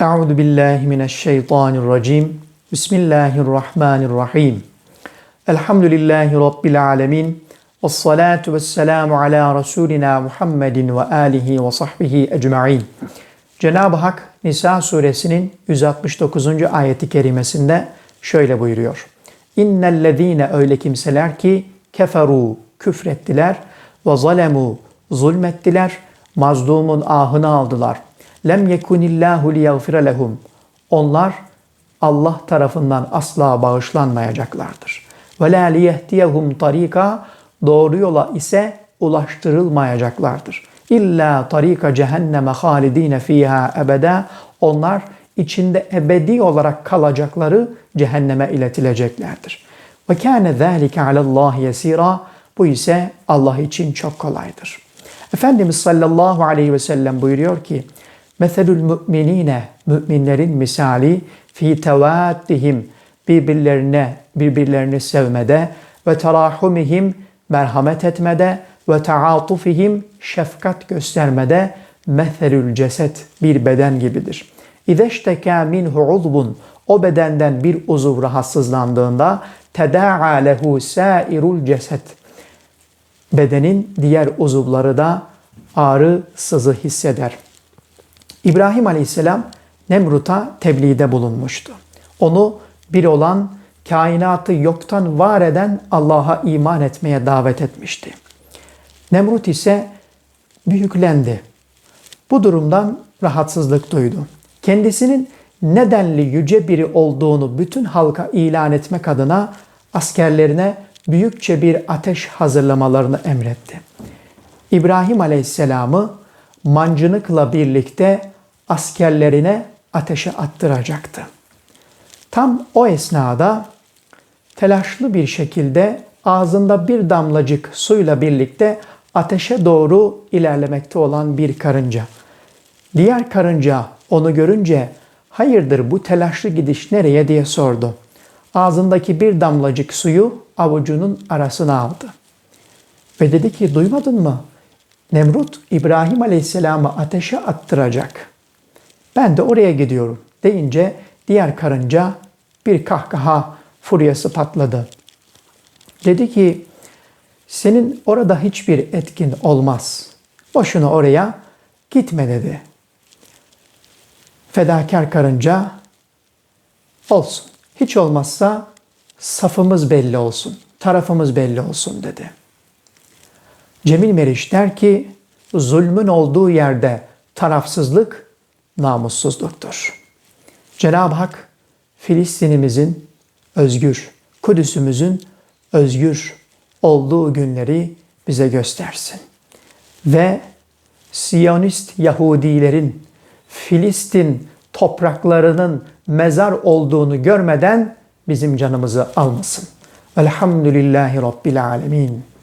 Euzu billahi mineşşeytanirracim. Bismillahirrahmanirrahim. Elhamdülillahi rabbil alamin. Ves salatu vesselamu ala rasulina Muhammedin ve alihi ve sahbihi ecmaîn. Cenab-ı Hak Nisa suresinin 169. ayeti kerimesinde şöyle buyuruyor. İnnellezîne öyle kimseler ki keferu küfrettiler ve zalemu zulmettiler, mazlumun ahını aldılar. Lem yekunillahu liyaghfire lehum. Onlar Allah tarafından asla bağışlanmayacaklardır. Ve la liyehdiyehum tarika doğru yola ise ulaştırılmayacaklardır. İlla tarika cehenneme halidine fiha ebede. Onlar içinde ebedi olarak kalacakları cehenneme iletileceklerdir. Ve kâne zâlike alallâhi yesîrâ. Bu ise Allah için çok kolaydır. Efendimiz sallallahu aleyhi ve sellem buyuruyor ki, Meselül müminine, müminlerin misali fi tevaddihim, birbirlerine, birbirlerini sevmede ve terahumihim, merhamet etmede ve taatufihim, şefkat göstermede meselül ceset, bir beden gibidir. İzeşteka minhu uzbun, o bedenden bir uzuv rahatsızlandığında teda'a lehu sairul ceset, bedenin diğer uzuvları da ağrı, sızı hisseder. İbrahim Aleyhisselam Nemrut'a tebliğde bulunmuştu. Onu bir olan kainatı yoktan var eden Allah'a iman etmeye davet etmişti. Nemrut ise büyüklendi. Bu durumdan rahatsızlık duydu. Kendisinin nedenli yüce biri olduğunu bütün halka ilan etmek adına askerlerine büyükçe bir ateş hazırlamalarını emretti. İbrahim Aleyhisselam'ı mancınıkla birlikte askerlerine ateşe attıracaktı. Tam o esnada telaşlı bir şekilde ağzında bir damlacık suyla birlikte ateşe doğru ilerlemekte olan bir karınca. Diğer karınca onu görünce hayırdır bu telaşlı gidiş nereye diye sordu. Ağzındaki bir damlacık suyu avucunun arasına aldı. Ve dedi ki duymadın mı? Nemrut İbrahim Aleyhisselam'ı ateşe attıracak. Ben de oraya gidiyorum deyince diğer karınca bir kahkaha furyası patladı. Dedi ki senin orada hiçbir etkin olmaz. Boşuna oraya gitme dedi. Fedakar karınca olsun. Hiç olmazsa safımız belli olsun, tarafımız belli olsun dedi. Cemil Meriç der ki zulmün olduğu yerde tarafsızlık namussuzluktur. Cenab-ı Hak Filistin'imizin özgür, Kudüs'ümüzün özgür olduğu günleri bize göstersin. Ve Siyonist Yahudilerin Filistin topraklarının mezar olduğunu görmeden bizim canımızı almasın. Velhamdülillahi Rabbil Alemin.